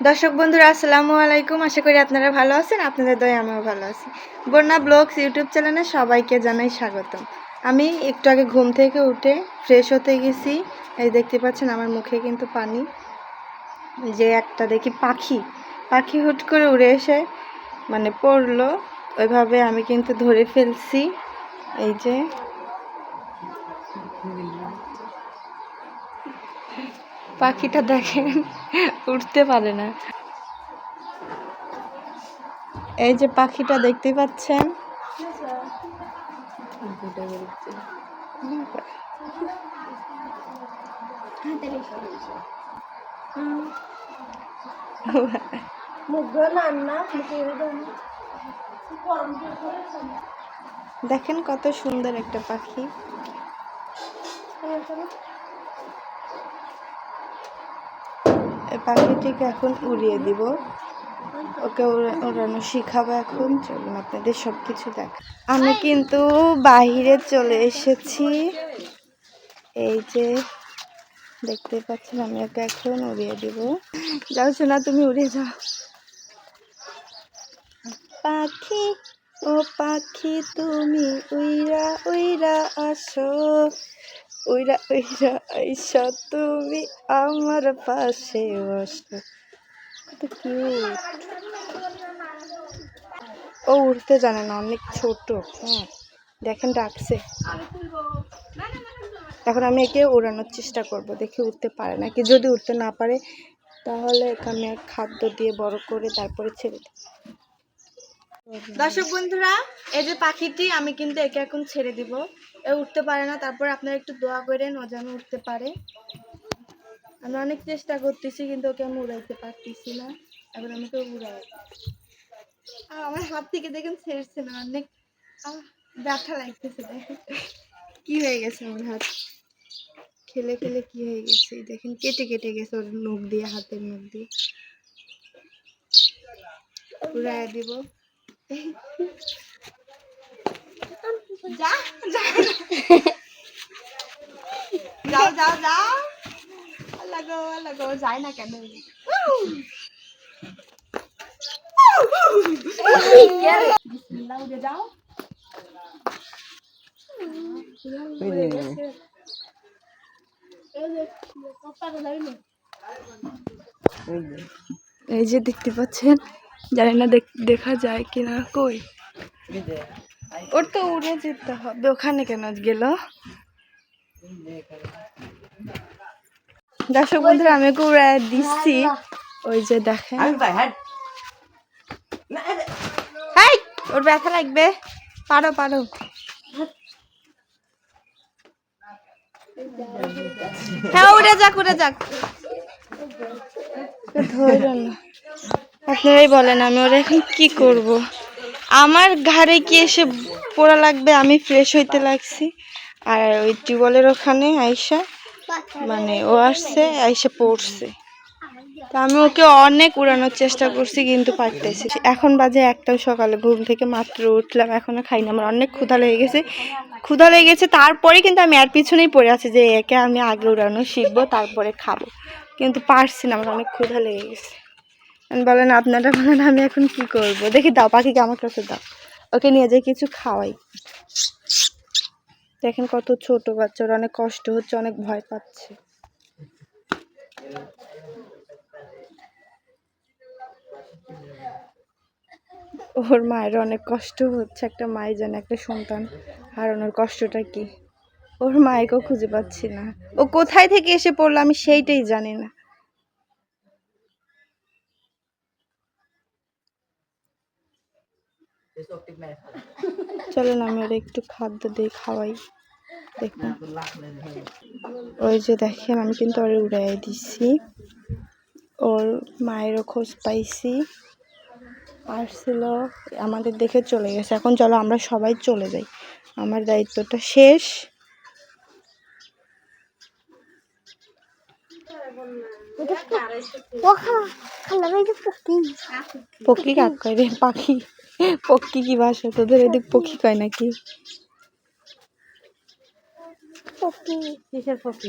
দর্শক বন্ধুরা, আসসালামু আলাইকুম। আশা করি আপনারা ভালো আছেন, আপনাদের দয়, আমিও ভালো আছি। বন্যা ব্লগস ইউটিউব চ্যানেলে সবাইকে জানাই স্বাগতম। আমি একটু আগে ঘুম থেকে উঠে ফ্রেশ হতে গেছি। এই দেখতে পাচ্ছেন আমার মুখে কিন্তু পানি। যে একটা দেখি পাখি। পাখি হুট করে উড়ে এসে মানে পড়ল। ওইভাবে আমি কিন্তু ধরে ফেলছি। এই যে পাখিটা দেখেন উঠতে পারে না। এই যে পাখিটা দেখতে পাচ্ছেন? দেখেন কত সুন্দর একটা পাখি। পাখিটিকে এখন উড়িয়ে দিব। ওকে উড়া- উড়ানো শিখাবো এখন। চলুন আপনাদের সব কিছু দেখ। আমি কিন্তু বাহিরে চলে এসেছি। এই যে দেখতে পাচ্ছেন আমি ওকে এখন উড়িয়ে দিব। যাও শোনা তুমি উড়ে যাও। পাখি ও পাখি তুমি উইরা উইরা আসো। উইরা উইরা, আইসা, তুমি আমার পাশে বসো। কত কিউট। ও উড়তে জানে না, অনেক ছোট। হ্যাঁ দেখেন ডাকছে। এখন আমি একে উড়ানোর চেষ্টা করব, দেখি উঠতে পারে নাকি যদি উঠতে না পারে, তাহলে এখানে খাদ্য দিয়ে বড় করে তারপরে ছেড়ে দিই। দর্শক বন্ধুরা, এই যে পাখিটি, আমি কিন্তু একে এখন ছেড়ে দিব। এ উঠতে পারে না, তারপর আপনারা একটু দোয়া করেন, ও যেন উঠতে পারে। আমি অনেক চেষ্টা করতেছি, কিন্তু ওকে আমি উড়াইতে পারতেছি না। এখন তো উড়াই। আর আমার হাত থেকে দেখেন ছেড়ছে না অনেক। ব্যথা লাগতেছে, দেখেন। কি হয়ে গেছে আমার হাত? খেলে খেলে কি হয়ে গেছে? দেখেন, কেটে কেটে গেছে ওর নখ দিয়ে, হাতের নখ দিয়ে। উড়াই দিব। যা যা যাও যাও যাও আল্লাহ গো আল্লাহ গো যায় না কেন বিসমিল্লাহ, উড়ে যাও এই যে দেখতে পাচ্ছেন জানি না দেখ- যায় কিনা কই? ওর তো উড়ে যেতে হবে। ওখানে কেন গেল? দর্শক বন্ধুরা আমি ওকে উড়ায় দিচ্ছি। ওই যে দেখেন। হাই ওর ব্যথা লাগবে। পারো পারো। হ্যাঁ উড়ে যাক উড়ে যাক। ধরো না। আপনারাই বলেন আমি, ওরা এখন কি করব? আমার ঘাড়ে কি এসে পড়া লাগবে? আমি ফ্রেশ হইতে লাগছি। আর ওই টিউবওয়েলের ওখানে আইসা মানে ও আসছে, আইসা পড়ছে। তা আমি ওকে অনেক উড়ানোর চেষ্টা করছি, কিন্তু পারতেছি এখন বাজে একটাও সকালে, ঘুম থেকে মাত্র উঠলাম, এখনও খাইনি আমার অনেক ক্ষুধা লেগে গেছে। ক্ষুধা লেগে গেছে, তারপরে কিন্তু আমি এর পিছনেই পড়ে আছি যে একে আমি আগে উড়ানো শিখব, তারপরে খাব। কিন্তু পারছি না, আমার অনেক ক্ষুধা লেগে গেছে। বলেন, আপনারা বলেন, আমি এখন কি করব? দেখি দাও, পাখিকে আমার কাছে দাও। ওকে নিয়ে যাই, কিছু খাওয়াই। দেখেন কত ছোট বাচ্চার অনেক কষ্ট হচ্ছে, অনেক ভয় পাচ্ছে। ওর মায়ের অনেক কষ্ট হচ্ছে, একটা মায়ের যেন, একটা সন্তান হারানোর কষ্টটা কি? ওর মায়েকেও খুঁজে পাচ্ছি না। ও কোথায় থেকে এসে পড়ল আমি সেইটাই জানি না। চলুন আমি ওরা একটু খাদ্য দিয়ে খাওয়াই। দেখুন। ওই যে দেখেন আমি কিন্তু ওরে উড়াই দিছি। ওর মায়েরও খোঁজ পাইছি। আর ছিল আমাদের দেখে চলে গেছে। এখন চলো আমরা সবাই চলে যাই। আমার দায়িত্বটা শেষ। পক্ষী কাক কয় রে? পাখি। পক্ষী কি বাসা? তোদের এদিক পক্ষী কয় নাকি? পক্ষী কিসের পক্ষী